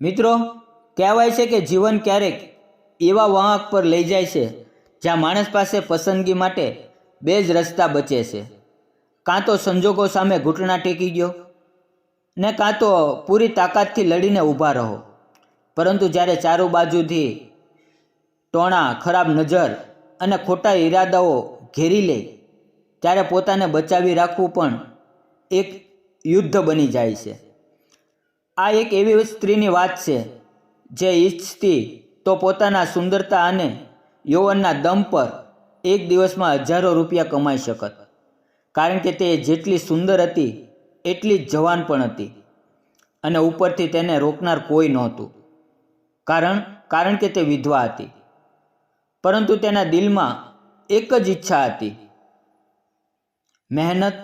મિત્રો, કહેવાય છે કે જીવન ક્યારેક એવા વાહક પર લઈ જાય છે, જ્યાં માણસ પાસે પસંદગી માટે બે જ રસ્તા બચે છે. કાં તો સંજોગો સામે ઘૂંટણા ટેકી ગયો ને કાં તો પૂરી તાકાતથી લડીને ઊભા રહો. પરંતુ જ્યારે ચારો બાજુથી ટોણા, ખરાબ નજર અને ખોટા ઈરાદાઓ ઘેરી લે, ત્યારે પોતાને બચાવી રાખવું પણ એક યુદ્ધ બની જાય છે. આ એક એવી સ્ત્રીની વાત છે, જે ઈચ્છતી તો પોતાના સુંદરતા અને યૌવનના દમ પર એક દિવસમાં હજારો રૂપિયા કમાઈ શકત. કારણ કે તે જેટલી સુંદર હતી, એટલી જ જવાન પણ હતી અને ઉપરથી તેને રોકનાર કોઈ નહોતું. કારણ કારણ કે તે વિધવા હતી. પરંતુ તેના દિલમાં એક જ ઈચ્છા હતી. મહેનત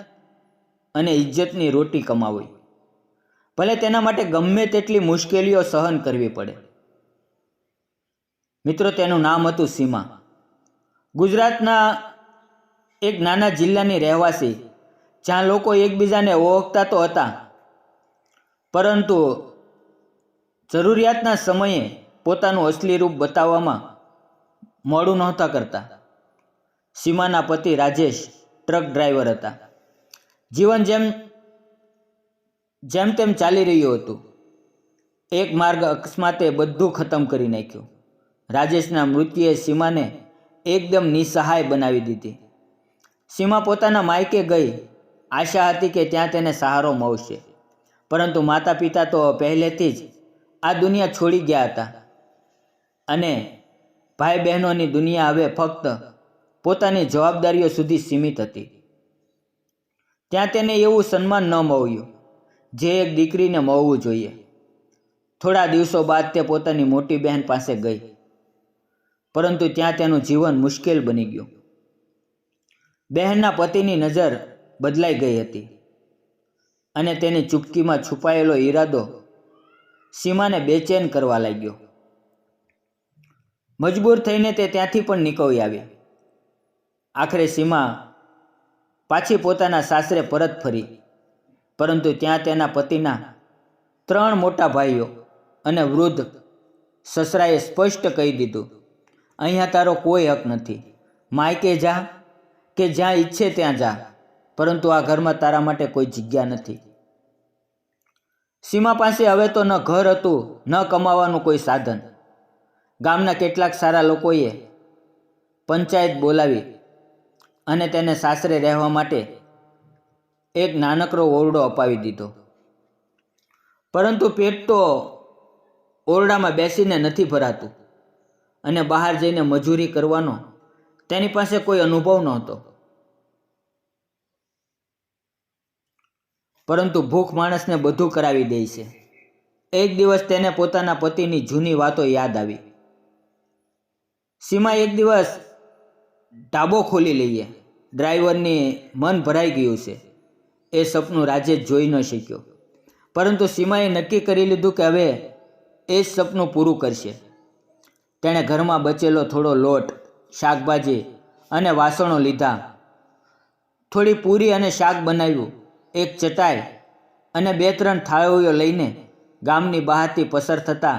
અને ઇજ્જતની રોટી કમાવી. ભલે તેના માટે ગમે તેટલી મુશ્કેલીઓ સહન કરવી પડે. મિત્રો, તેનું નામ હતું સીમા. ગુજરાતના એક નાના જિલ્લાની રહેવાસી, જ્યાં લોકો એકબીજાને ઓળખતા તો હતા, પરંતુ જરૂરિયાતના સમયે પોતાનું અસલી રૂપ બતાવવામાં મોડું નહોતા કરતા. સીમાના પતિ રાજેશ, ટ્રક ડ્રાઈવર હતા. જીવન જેમ જેમ તેમ ચાલી રહ્યું હતું, એક માર્ગ અકસ્માતે બધું ખતમ કરી નાખ્યું. રાજેશના મૃત્યુએ સીમાને એકદમ નિસહાય બનાવી દીધી. સીમા પોતાના માયકે ગઈ, આશા હતી કે ત્યાં તેને સહારો મળશે. પરંતુ માતા પિતા તો પહેલેથી જ આ દુનિયા છોડી ગયા હતા. અને ભાઈ બહેનોની દુનિયા હવે ફક્ત પોતાની જવાબદારીઓ સુધી સીમિત હતી. ત્યાં તેને એવું સન્માન ન મળ્યું. જે એક દીકરીને મળવું જોઈએ. થોડા દિવસો બાદ તે પોતાની મોટી બહેન પાસે ગઈ. પરંતુ ત્યાં તેનું જીવન મુશ્કેલ બની ગયું. બહેનના પતિની નજર બદલાઈ ગઈ હતી અને તેની ચૂપકીમાં છુપાયેલો ઈરાદો સીમાને બેચેન કરવા લાગ્યો. મજબૂર થઈને તે ત્યાંથી પણ નીકળી આવી આખરે સીમા પાછી પોતાના સાસરે પરત ફરી. પરંતુ ત્યાં તેના પતિના ત્રણ મોટા ભાઈઓ અને વૃદ્ધ સસરાએ સ્પષ્ટ કહી દીધું, અહીંયા તારો કોઈ હક નથી. માયકે જા કે જ્યાં ઈચ્છે ત્યાં જા, પરંતુ આ ઘરમાં તારા માટે કોઈ જગ્યા નથી. સીમા પાસે હવે તો ન ઘર હતું, ન કમાવાનું કોઈ સાધન. ગામના કેટલાક સારા લોકોએ પંચાયત બોલાવી અને તેને સાસરે રહેવા માટે એક નાનકડો ઓરડો અપાવી દીધો. પરંતુ પેટ તો ઓરડામાં બેસીને નથી ભરાતું અને બહાર જઈને મજૂરી કરવાનો તેની પાસે કોઈ અનુભવ નહોતો. પરંતુ ભૂખ માણસને બધું કરાવી દે છે. એક દિવસ તેને પોતાના પતિની જૂની વાતો યાદ આવી. સીમા એક દિવસ ઢાબો ખોલી લઈએ. ડ્રાઈવરની મન ભરાઈ ગયું છે. એ સપનું રાજે જોઈ ન શક્યો. પરંતુ સીમાએ નક્કી કરી લીધું કે હવે એ જ સપનું પૂરું કરશે. તેણે ઘરમાં બચેલો થોડો લોટ, શાકભાજી અને વાસણો લીધા. થોડી પૂરી અને શાક બનાવ્યું, એક ચટાઈ અને બે ત્રણ થાળીઓ લઈને ગામની બહારથી પસાર થતા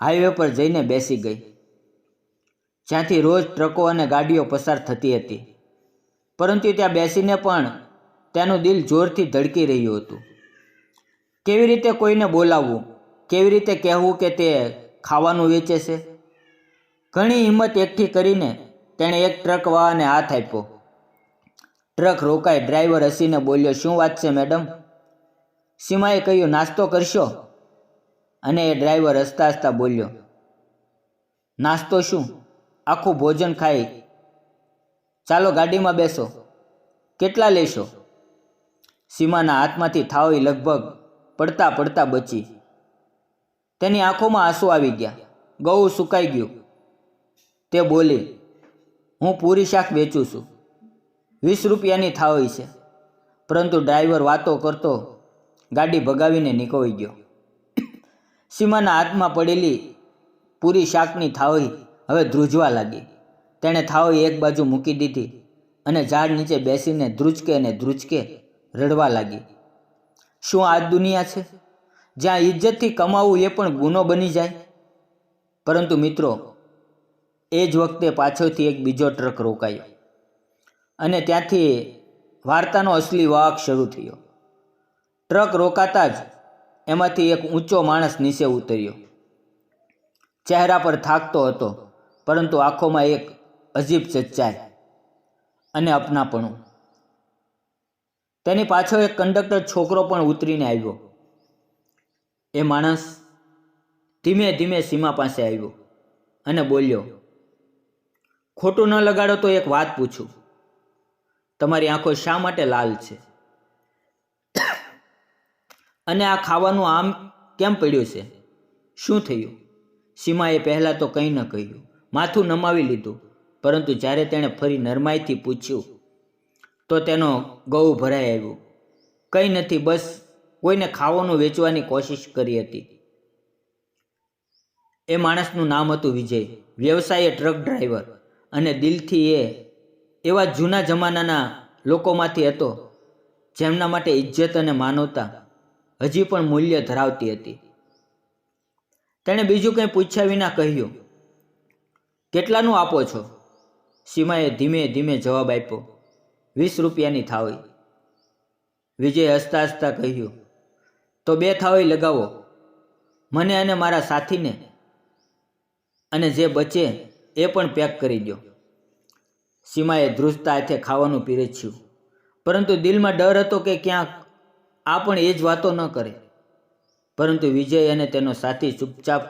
હાઈવે પર જઈને બેસી ગઈ. જ્યાંથી રોજ ટ્રકો અને ગાડીઓ પસાર થતી હતી. પરંતુ ત્યાં બેસીને પણ તેનું દિલ જોરથી ધડકી રહ્યું હતું. કેવી રીતે કોઈને બોલાવવું? કેવી રીતે કહેવું કે તે ખાવાનું વેચે છે? ઘણી હિંમત એકઠી કરીને તેણે એક ટ્રકવાળાને હાથ આપ્યો. ટ્રક રોકાઈ ડ્રાઈવર હસીને બોલ્યો, શું વાત છે મેડમ? સીમાએ કહ્યું, નાસ્તો કરશો? અને એ ડ્રાઈવર હસતા હસતા બોલ્યો, નાસ્તો શું? આખું ભોજન ખાઈ. ચાલો ગાડીમાં બેસો. કેટલા લેશો? સીમાના હાથમાંથી થાવી લગભગ પડતા પડતા બચી. તેની આંખોમાં આંસુ આવી ગયા. ગૌ સુકાઈ ગયું. તે બોલી, હું પૂરી શાક વેચું છું. વીસ રૂપિયાની થાવી છે. પરંતુ ડ્રાઈવર વાતો કરતો ગાડી ભગાવીને નીકળી ગયો. સીમાના હાથમાં પડેલી પૂરી શાકની થાવી હવે ધ્રુજવા લાગી. તેણે થાવી એક બાજુ મૂકી દીધી અને ઝાડ નીચે બેસીને ધ્રુજકે અને ધ્રુજકે રડવા લાગી. શું આ દુનિયા છે? જ્યાં ઇજ્જતથી કમાવું એ પણ ગુનો બની જાય? પરંતુ મિત્રો, એ જ વખતે પાછળથી એક બીજો ટ્રક રોકાયો. અને ત્યાંથી વાર્તાનો અસલી વાહક શરૂ થયો. ટ્રક રોકાતા જ એમાંથી એક ઊંચો માણસ નીચે ઉતર્યો. ચહેરા પર થાકતો હતો, પરંતુ આંખોમાં એક અજીબ સચ્ચાઈ અને અપનાપણું. તેની પાછળ એક કંડક્ટર છોકરો પણ ઉતરીને આવ્યો. એ માણસ ધીમે ધીમે સીમા પાસે આવ્યો અને બોલ્યો, ખોટું ન લગાડો તો એક વાત પૂછું. તમારી આંખો શા માટે લાલ છે? અને આ ખાવાનું આમ કેમ પડ્યું છે? શું થયું? સીમાએ પહેલાં તો કંઈ ન કહ્યું. માથું નમાવી લીધું, પરંતુ જ્યારે તેણે ફરી નરમાઈથી પૂછ્યું તો તેનો ગૌ ભરાઈ આવ્યું. કંઈ નથી, બસ કોઈને ખાવાનું વેચવાની કોશિશ કરી હતી. એ માણસનું નામ હતું વિજય, વ્યવસાયે ટ્રક ડ્રાઈવર અને દિલથી એ એવા જૂના જમાનાના લોકોમાંથી હતો, જેમના માટે ઇજ્જત અને માનવતા હજી પણ મૂલ્ય ધરાવતી હતી. તેણે બીજું કંઈ પૂછ્યા વિના કહ્યું, કેટલાનું આપો છો? સીમાએ ધીમે ધીમે જવાબ આપ્યો વીસ રૂપિયાની થાળી. વિજય હસતા હસતા કહ્યું, તો બે થાળી લગાવો. મને અને મારા સાથીને અને જે બચે એ પણ પેક કરી દો. સીમાએ ધ્રુજતા હાથે ખાવાનું પીરસ્યું. પરંતુ દિલમાં ડર હતો કે ક્યાંક આ પણ એ જ વાતો ન કરે. પરંતુ વિજય અને તેનો સાથી ચૂપચાપ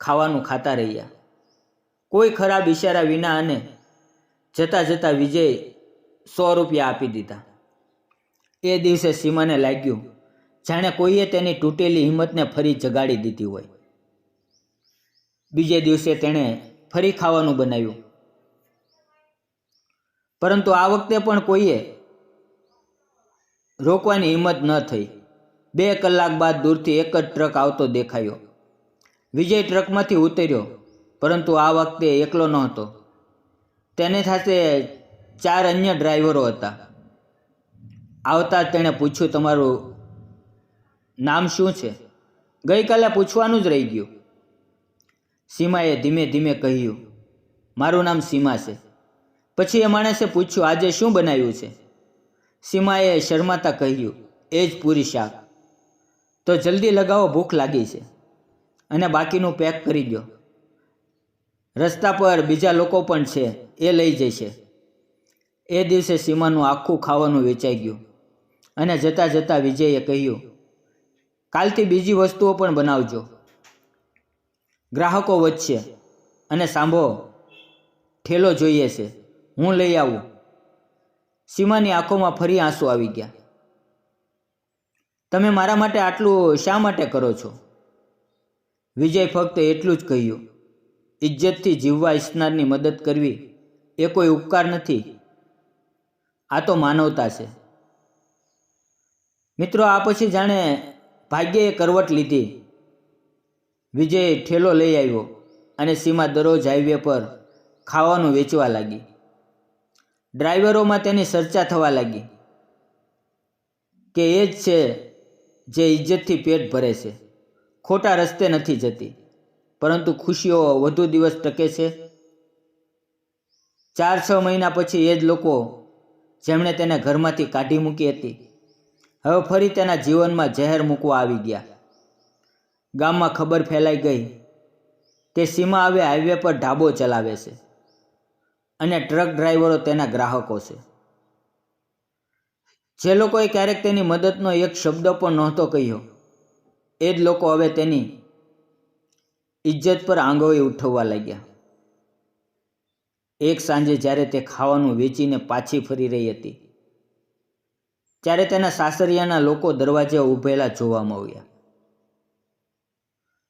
ખાવાનું ખાતા રહ્યા. કોઈ ખરાબ ઈશારા વિના અને જતાં જતાં વિજય સો રૂપિયા આપી દીધા. એ દિવસે સીમાને લાગ્યું, જાણે કોઈએ તેની તૂટેલી હિંમતને ફરી જગાડી દીધી હોય. બીજે દિવસે તેણે ફરી ખાવાનું બનાવ્યું. પરંતુ આ વખતે પણ કોઈએ રોકવાની હિંમત ન થઈ. બે કલાક બાદ દૂરથી એક જ ટ્રક આવતો દેખાયો. વિજય ટ્રકમાંથી ઉતર્યો, પરંતુ આ વખતે એકલો નહોતો. તેની સાથે ચાર અન્ય ડ્રાઈવરો હતા. આવતા તેણે પૂછ્યું, તમારું નામ શું છે? ગઈકાલે પૂછવાનું જ રહી ગયું. સીમાએ ધીમે ધીમે કહ્યું, મારું નામ સીમા છે. પછી એ માણસે પૂછ્યું, આજે શું બનાવ્યું છે? સીમાએ શરમાતા કહ્યું, એ જ પૂરી શાક. તો જલ્દી લગાવો, ભૂખ લાગી છે. અને બાકીનું પેક કરી દો રસ્તા પર બીજા લોકો પણ છે, એ લઈ જશે. એ દિવસે સીમાનું આખું ખાવાનું વેચાઈ ગયું. અને જતાં જતાં વિજયે કહ્યું, કાલથી બીજી વસ્તુઓ પણ બનાવજો. ગ્રાહકો વચ્ચે અને સાંભળો, ઠેલો જોઈએ છે. હું લઈ આવું. સીમાની આંખોમાં ફરી આંસુ આવી ગયા. તમે મારા માટે આટલું શા માટે કરો છો? વિજય ફક્ત એટલું જ કહ્યું, ઇજ્જતથી જીવવા ઈચ્છનારની મદદ કરવી એ કોઈ ઉપકાર નથી. આ તો માનવતા છે. મિત્રો, આ પછી જાણે ભાગ્યએ કરવટ લીધી. વિજય ઠેલો લઈ આવ્યો અને સીમા દરરોજ હાઈવે પર ખાવાનું વેચવા લાગી. ડ્રાઈવરોમાં તેની ચર્ચા થવા લાગી કે એ જ છે જે ઇજ્જતથી પેટ ભરે છે. ખોટા રસ્તે નથી જતી, પરંતુ ખુશીઓ વધુ દિવસ ટકે છે. ચાર છ મહિના પછી એ જ લોકો જેમણે તેને ઘરમાંથી કાઢી મૂકી હતી. હવે ફરી તેના જીવનમાં ઝેર મૂકવા આવી ગયા. ગામમાં ખબર ફેલાઈ ગઈ. તે સીમા હવે હાઈવે પર ઢાબો ચલાવે છે અને ટ્રક ડ્રાઈવરો તેના ગ્રાહકો છે. જે લોકોએ ક્યારેક તેની મદદનો એક શબ્દ પણ નહોતો કહ્યો. એ જ લોકો હવે તેની ઇજ્જત પર આંગોળી ઉઠવવા લાગ્યા. એક સાંજે જ્યારે તે ખાવાનું વેચીને પાછી ફરી રહી હતી, ત્યારે તેના સાસરિયાના લોકો દરવાજે ઊભેલા જોવામાં આવ્યા.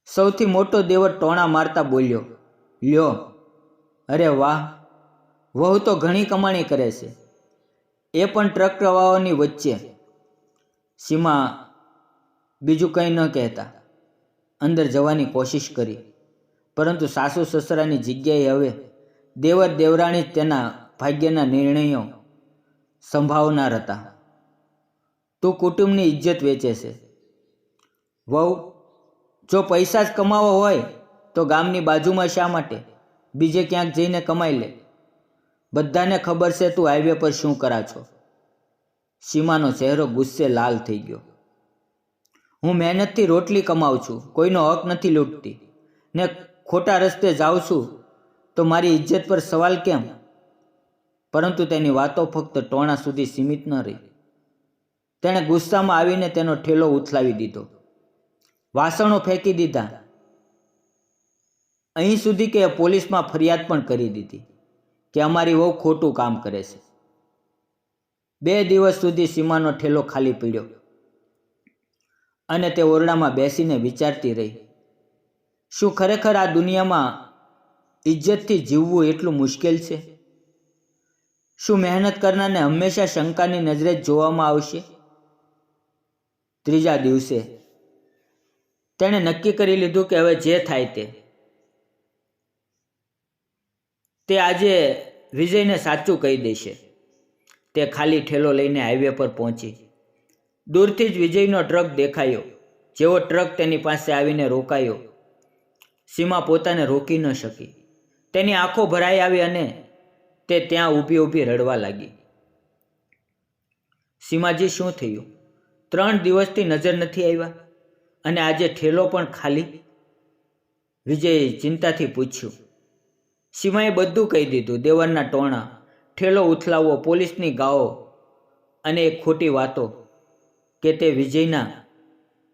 સૌથી મોટો દેવર ટોણા મારતા બોલ્યો, લ્યો, અરે વાહ, વહુ તો ઘણી કમાણી કરે છે. એ પણ ટ્રક પ્રવાહોની વચ્ચે. સીમા બીજું કંઈ ન કહેતા, અંદર જવાની કોશિશ કરી, પરંતુ સાસુ સસરાની જગ્યાએ હવે દેવર દેવરાણી તેના ભાગ્યના નિર્ણયો સંભાવનાર હતા. તું કુટુંબની ઇજ્જત વેચે છે. વહુ, જો પૈસા જ કમાવો હોય, તો ગામની બાજુમાં શા માટે? બીજે ક્યાંક જઈને કમાઈ લે. બધાને ખબર છે તું હાઈવે પર શું કરા છો. સીમાનો ચહેરો ગુસ્સે લાલ થઈ ગયો. હું મહેનતથી રોટલી કમાઉં છું, કોઈનો હક નથી લૂંટતી. ને ખોટા રસ્તે જાઉં છું તો મારી ઇજ્જત પર સવાલ કેમ? પરંતુ તેની વાતો ફક્ત ટોણા સુધી સીમિત ન રહી. તેણે ગુસ્સામાં આવીને તેનો ઠેલો ઉથલાવી દીધો. વાસણો ફેંકી દીધા. અહીં સુધી કે પોલીસમાં ફરિયાદ પણ કરી દીધી કે અમારી વહુ ખોટું કામ કરે છે. બે દિવસ સુધી સીમાનો ઠેલો ખાલી પીડ્યો અને તે ઓરડામાં બેસીને વિચારતી રહી. શું ખરેખર આ દુનિયામાં ઇજ્જતથી જીવવું એટલું મુશ્કેલ છે? શું મહેનત કરનારને હંમેશા શંકાની નજરે જ જોવામાં આવશે? ત્રીજા દિવસે. તેણે નક્કી કરી લીધું કે હવે જે થાય તે. તે આજે વિજયને સાચું કહી દેશે. તે ખાલી ઠેલો લઈને હાઈવે પર પહોંચી. દૂરથી જ વિજયનો ટ્રક દેખાયો, જેવો ટ્રક તેની પાસે આવીને રોકાયો. સીમા પોતાને રોકી ન શકી. તેની આંખો ભરાઈ આવી અને તે ત્યાં ઊભી ઊભી રડવા લાગી. સીમાજી શું થયું? ત્રણ દિવસથી નજર નથી આવ્યા અને આજે ઠેલો પણ ખાલી? વિજયે ચિંતાથી પૂછ્યું. સીમાએ બધું કહી દીધું. દેવરના ટોણા, ઠેલો ઉથલાવવો, પોલીસની ગાઓ અને એક ખોટી વાતો કે તે વિજયના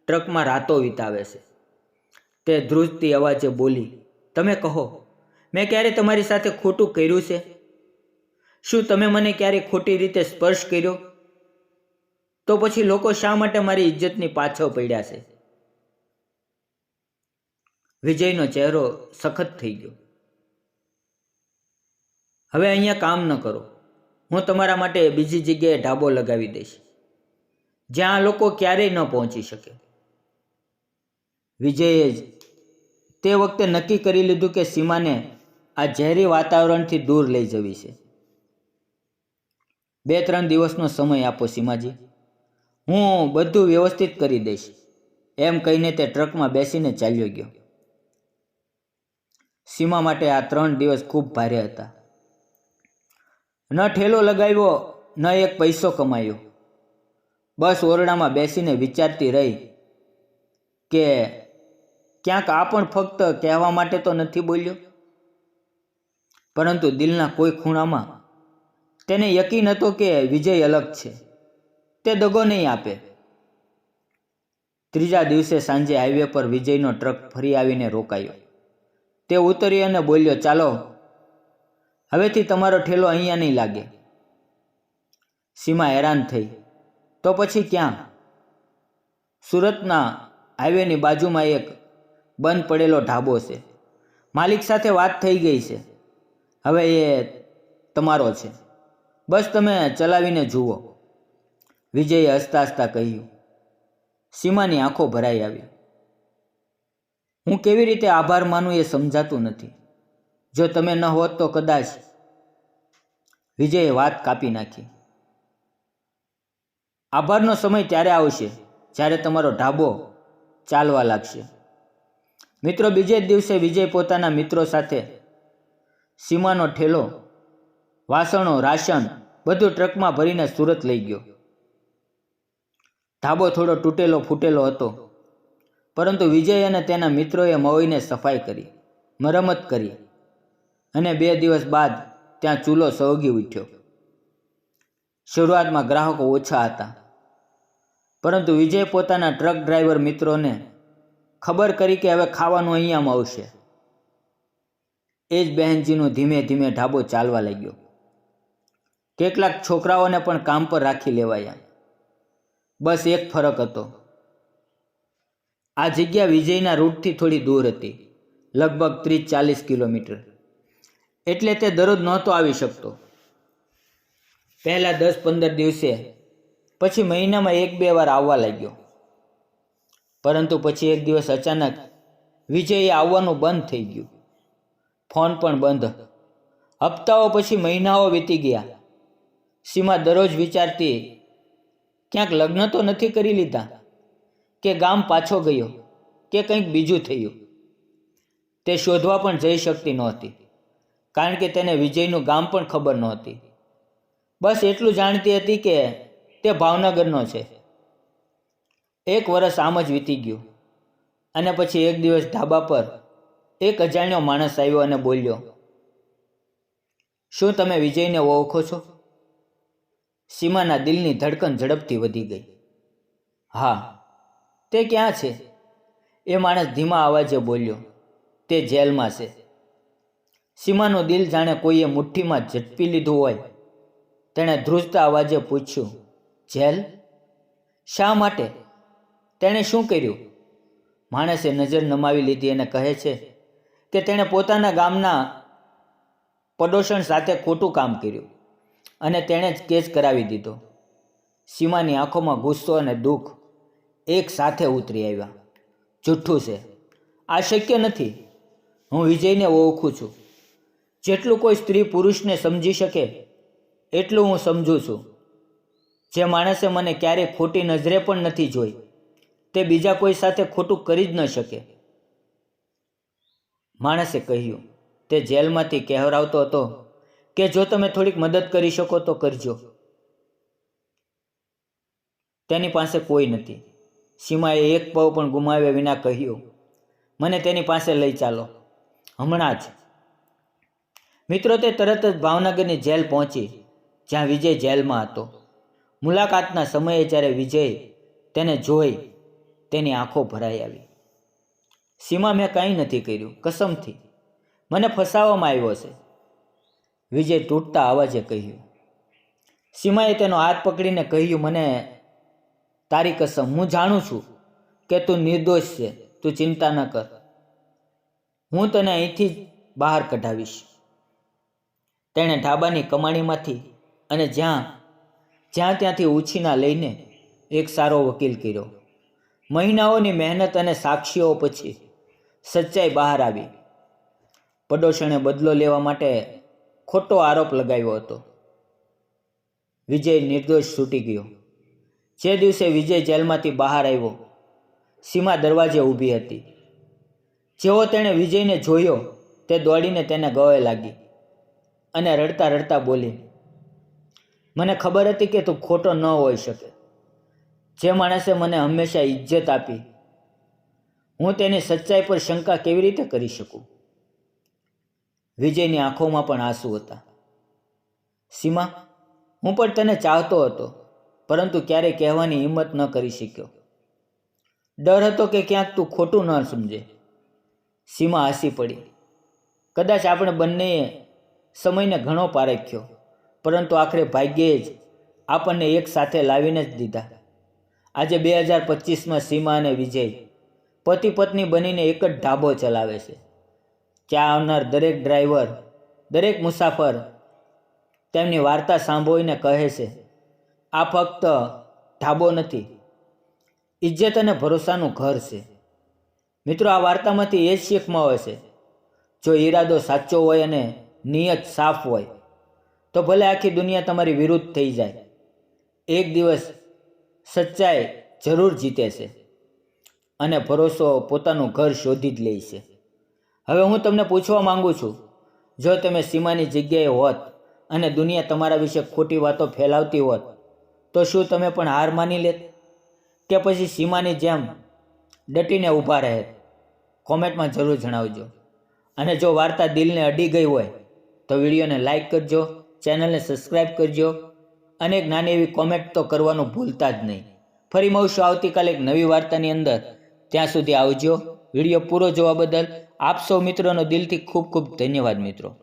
ટ્રકમાં રાતો વિતાવે છે. તે ધ્રુજતી અવાજે બોલી, તમે કહો મેં ક્યારે તમારી સાથે ખોટું કર્યું છે? શું તમે મને ક્યારે ખોટી રીતે સ્પર્શ કર્યો? તો પછી લોકો શા માટે મારી ઇજ્જતની પાછળ પડ્યા છે? વિજયનો ચહેરો સખત થઈ ગયો. હવે અહીંયા કામ ન કરો. હું તમારા માટે બીજી જગ્યાએ ઢાબો લગાવી દઈશ. જ્યાં લોકો ક્યારેય ન પહોંચી શકે. વિજયે જ તે વખતે નક્કી કરી લીધું કે સીમાને આ ઝેરી વાતાવરણથી દૂર લઈ જવી છે. બે ત્રણ દિવસનો સમય આપો સીમાજી. હું બધું વ્યવસ્થિત કરી દઈશ. એમ કહીને તે ટ્રકમાં બેસીને ચાલ્યો ગયો. સીમા માટે આ ત્રણ દિવસ ખૂબ ભારે હતા. ન ઠેલો લગાવ્યો, ન એક પૈસો કમાયો. બસ ઓરડામાં બેસીને વિચારતી રહી કે ક્યાંક આ પણ ફક્ત કહેવા માટે તો નથી બોલ્યો? પરંતુ દિલના કોઈ ખૂણામાં તેને યકીન હતો કે વિજય અલગ છે. તે દગો નહીં આપે. ત્રીજા દિવસે સાંજે હાઈવે પર વિજયનો ટ્રક ફરી આવીને રોકાયો. તે ઉતર્યો અને બોલ્યો, ચાલો, હવેથી તમારો ઠેલો અહીંયા નહીં લાગે. સીમા હેરાન થઈ. તો પછી ક્યાં? સુરતના હાઈવેની બાજુમાં એક બંધ પડેલો ઢાબો છે. માલિક સાથે વાત થઈ ગઈ છે. હવે એ તમારો છે. બસ તમે ચલાવીને જુઓ. વિજયે હસતા હસતા કહ્યું, સીમાની આંખો ભરાઈ આવી. હું કેવી રીતે આભાર માનું એ સમજાતું નથી. જો તમે ન હોત તો કદાચ વિજયે વાત કાપી નાખી. આભારનો સમય ત્યારે આવશે જ્યારે તમારો ઢાબો ચાલવા લાગશે. મિત્રો, બીજે જ દિવસે વિજય પોતાના મિત્રો સાથે સીમાનો ઠેલો, વાસણો, રાશન બધું ટ્રકમાં ભરીને સુરત લઈ ગયો. ધાબો થોડો તૂટેલો ફૂટેલો હતો, પરંતુ વિજય અને તેના મિત્રોએ મવીને સફાઈ કરી મરમત કરી અને બે દિવસ બાદ ત્યાં ચૂલો સળગી ઉઠ્યો. શરૂઆતમાં ગ્રાહકો ઓછા હતા, પરંતુ વિજય પોતાના ટ્રક ડ્રાઈવર મિત્રોને ખબર કરી કે હવે ખાવાનું અહીંયામાં આવશે. એ જ બહેનજીનો ધીમે ધીમે ઢાબો ચાલવા લાગ્યો. કેટલાક છોકરાઓને પણ કામ પર રાખી લેવાયા. બસ એક ફરક હતો. આ જગ્યા વિજયના રૂટથી થોડી દૂર હતી, લગભગ ત્રીસ ચાલીસ કિલોમીટર. એટલે તે દરરોજ નહોતો આવી શકતો. પહેલાં દસ પંદર દિવસે, પછી મહિનામાં એક બે વાર આવવા લાગ્યો. પરંતુ પછી એક દિવસ અચાનક વિજયે આવવાનું બંધ થઈ ગયું. ફોન પણ બંધ. હપ્તાઓ પછી મહિનાઓ વીતી ગયા. સીમા દરરોજ વિચારતી, ક્યાંક લગ્ન તો નથી કરી લીધા? કે ગામ પાછો ગયો? કે કંઈક બીજું થયું? તે શોધવા પણ જઈ શકતી નહોતી, કારણ કે તેને વિજયનું ગામ પણ ખબર નહોતી. બસ એટલું જાણતી હતી કે તે ભાવનગરનો છે. એક વર્ષ આમ જ વીતી ગયું. અને પછી એક દિવસ ધાબા પર એક અજાણ્યો માણસ આવ્યો અને બોલ્યો, શું તમે વિજયને ઓળખો છો? સીમાના દિલની ધડકન ઝડપથી વધી ગઈ. હા. તે ક્યાં છે? એ માણસ ધીમા અવાજે બોલ્યો, તે જેલમાં છે. સીમાનું દિલ જાણે કોઈએ મુઠ્ઠીમાં ઝડપી લીધું હોય. તેણે ધ્રુજતા અવાજે પૂછ્યું, જેલ? શા માટે? તેણે શું કર્યું? માણસે નજર નમાવી લીધી અને કહે છે કે તેણે પોતાના ગામના પડોશણ સાથે ખોટું કામ કર્યું અને તેણે જ કેસ કરાવી દીધો. સીમાની આંખોમાં ગુસ્સો અને દુઃખ એક સાથે ઉતરી આવ્યા. જુઠ્ઠું છે. આ શક્ય નથી. હું વિજયને ઓળખું છું. જેટલું કોઈ સ્ત્રી પુરુષને સમજી શકે, એટલું હું સમજું છું. જે માણસે મને ક્યારેય ખોટી નજરે પણ નથી જોઈ, તે બીજા કોઈ સાથે ખોટું કરી જ ન શકે. માણસે કહ્યું, તે જેલમાંથી કહેવરાવતો હતો કે જો તમે થોડીક મદદ કરી શકો તો કરજો. તેની પાસે કોઈ નથી. સીમાએ એક પવ પણ ગુમાવ્યા વિના કહ્યું, મને તેની પાસે લઈ ચાલો. હમણાં જ. મિત્રો, તે તરત જ ભાવનગરની જેલ પહોંચી, જ્યાં વિજય જેલમાં હતો. મુલાકાતના સમયે જ્યારે વિજય તેને જોઈ તેની આંખો ભરાઈ આવી. સીમા મેં કાંઈ નથી કર્યું, કસમથી. મને ફસાવવામાં આવ્યો છે. વિજય તૂટતા અવાજે કહ્યું. સીમાએ તેનો હાથ પકડીને કહ્યું, મને તારી કસમ, હું જાણું છું કે તું નિર્દોષ છે, તું ચિંતા ન કર. હું તને અહીંથી જ બહાર કઢાવીશ. તેણે ઢાબાની કમાણીમાંથી અને જ્યાં જ્યાં ત્યાંથી ઉછીના લઈને એક સારો વકીલ કર્યો. મહિનાઓની મહેનત અને સાક્ષીઓ પછી સચ્ચાઈ બહાર આવી. પડોશણે બદલો લેવા માટે ખોટો આરોપ લગાવ્યો હતો. વિજય નિર્દોષ છૂટી ગયો. જે દિવસે વિજય જેલમાંથી બહાર આવ્યો, સીમા દરવાજે ઊભી હતી. જેવો તેણે વિજયને જોયો, તે દોડીને તેને ગળે લાગી અને રડતા રડતા બોલી, મને ખબર હતી કે તું ખોટો ન હોઈ શકે. જે માણસે મને હંમેશા ઇજ્જત આપી હું તેની સચ્ચાઈ પર શંકા કેવી રીતે કરી શકું? વિજયની આંખોમાં પણ આંસુ હતા. સીમા, હું પણ તને ચાહતો હતો, પરંતુ ક્યારેય કહેવાની હિંમત ન કરી શક્યો. ડર હતો કે ક્યાંક તું ખોટું ન સમજે. સીમા હસી પડી. કદાચ આપણે બંનેએ સમયને ઘણો પારખ્યો, પરંતુ આખરે ભાગ્યે જ આપણને એક સાથે લાવીને જ દીધા. આજે બે હજાર પચીસમાં સીમા અને વિજય પતિ પત્ની બનીને એક જ ઢાબો ચલાવે છે. ત્યાં આવનાર દરેક ડ્રાઈવર, દરેક મુસાફર તેમની વાર્તા સાંભળીને કહે છે, આ ફક્ત ઢાબો નથી, ઇજ્જત અને ભરોસાનું ઘર છે. મિત્રો, આ વાર્તામાંથી એ જ શીખ મળે છે, જો ઈરાદો સાચો હોય અને નિયત સાફ હોય, તો ભલે આખી દુનિયા તમારી વિરુદ્ધ થઈ જાય, એક દિવસ સચ્ચાઈ જરૂર જીતે છે. અને ભરોસો પોતાનું ઘર શોધી જ લે છે. હવે હું તમને પૂછવા માંગુ છું, જો તમે સીમાની જગ્યાએ હોત અને દુનિયા તમારા વિશે ખોટી વાતો ફેલાવતી હોત, તો શું તમે પણ હાર માની લેત? કે પછી સીમાની જેમ ડટીને ઊભા રહેત? કોમેન્ટમાં જરૂર જણાવજો. અને જો વાર્તા દિલને અડી ગઈ હોય, તો વિડીયોને લાઇક કરજો, ચેનલને સબસ્ક્રાઈબ કરજો. અને એક નાની એવી કોમેન્ટ તો કરવાનું ભૂલતા જ નહીં. ફરી મળશું આવતીકાલે એક નવી વાર્તાની અંદર. ત્યાં સુધી આવજો. વીડિયો પૂરો જોવા બદલ આપ સૌ મિત્રોનો દિલથી ખૂબ ખૂબ ધન્યવાદ મિત્રો.